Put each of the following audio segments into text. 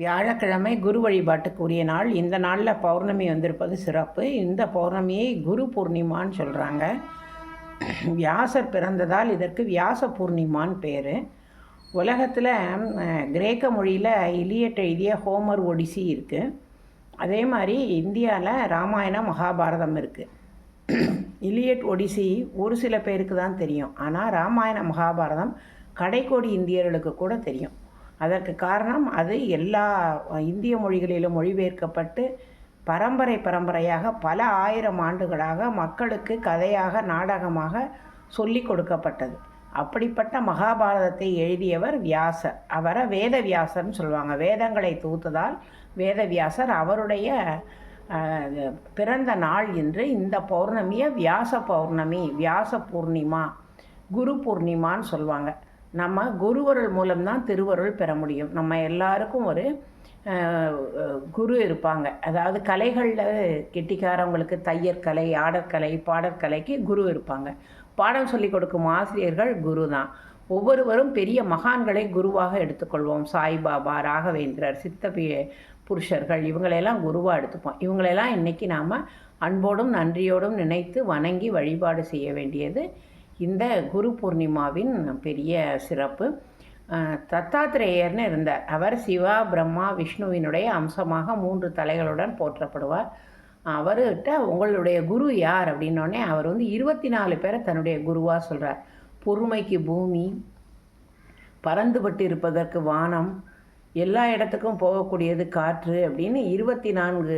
வியாழக்கிழமை குரு வழிபாட்டுக்குரிய நாள். இந்த நாளில் பௌர்ணமி வந்திருப்பது சிறப்பு. இந்த பௌர்ணமியை குரு பூர்ணிமான்னு சொல்கிறாங்க வியாசர் பிறந்ததால் இதற்கு வியாச பூர்ணிமான்னு பேர். உலகத்தில் கிரேக்க மொழியில் இலியட் எழுதிய ஹோமர் ஒடிசி இருக்குது அதே மாதிரி இந்தியாவில் ராமாயணம் மகாபாரதம் இருக்குது இலியட் ஒடிசி ஒரு சில பேருக்கு தான் தெரியும். ஆனால் ராமாயண மகாபாரதம் கடைக்கோடி இந்தியர்களுக்கு கூட தெரியும். அதற்கு காரணம் அது எல்லா இந்திய மொழிகளிலும் மொழிபெயர்க்கப்பட்டு பரம்பரை பரம்பரையாக பல ஆயிரம் ஆண்டுகளாக மக்களுக்கு கதையாக நாடகமாக சொல்லி கொடுக்கப்பட்டது. அப்படிப்பட்ட மகாபாரதத்தை எழுதியவர் வியாசர். அவரை வேத வியாசர்னு சொல்லுவாங்க. வேதங்களை தூத்ததால் வேதவியாசர் அவருடைய பிறந்த நாள் என்று இந்த பௌர்ணமியை வியாச பௌர்ணமி வியாச பூர்ணிமா குரு பூர்ணிமான்னு சொல்லுவாங்க. நம்ம குருவருள் மூலம்தான் திருவருள் பெற முடியும். நம்ம எல்லாருக்கும் ஒரு குரு இருப்பாங்க. அதாவது கலைகளில் கெட்டிக்காரவங்களுக்கு தையற்கலை ஆடற்கலை பாடற்கலைக்கு குரு இருப்பாங்க. பாடம் சொல்லிக் கொடுக்கும் ஆசிரியர்கள் குரு தான் ஒவ்வொருவரும் பெரிய மகான்களை குருவாக எடுத்துக்கொள்வோம். சாய்பாபா ராகவேந்திரர் சித்த புருஷர்கள் இவங்களையெல்லாம் குருவாக எடுத்துப்போம். இவங்களெல்லாம் இன்றைக்கி நாம் அன்போடும் நன்றியோடும் நினைத்து வணங்கி வழிபாடு செய்ய வேண்டியது இந்த குரு பூர்ணிமாவின் பெரிய சிறப்பு. தத்தாத்திரேயர்னு இருந்தார். அவர் சிவா பிரம்மா விஷ்ணுவினுடைய அம்சமாக மூன்று தலைகளுடன் போற்றப்படுவார். அவர்கிட்ட உங்களுடைய குரு யார் அப்படின்னோடனே அவர் வந்து இருபத்தி நாலு பேரை தன்னுடைய குருவாக சொல்கிறார் பொறுமைக்கு பூமி பறந்துபட்டு இருப்பதற்கு வானம் எல்லா இடத்துக்கும் போகக்கூடியது காற்று அப்படின்னு இருபத்தி நான்கு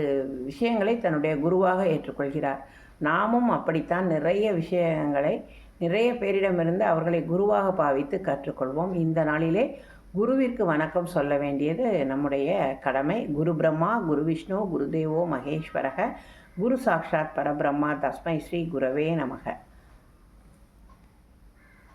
விஷயங்களை தன்னுடைய குருவாக ஏற்றுக்கொள்கிறார். நாமும் அப்படித்தான் நிறைய விஷயங்களை நிறைய பேரிடமிருந்து அவர்களை குருவாக பாவித்து கற்றுக்கொள்வோம். இந்த நாளிலே குருவிற்கு வணக்கம் சொல்ல வேண்டியது நம்முடைய கடமை. குரு பிரம்மா குரு விஷ்ணு குருதேவோ மகேஸ்வரக குரு சாக்ஷாத் பரபிரம்மா தஸ்மை ஸ்ரீ குரவே நமக.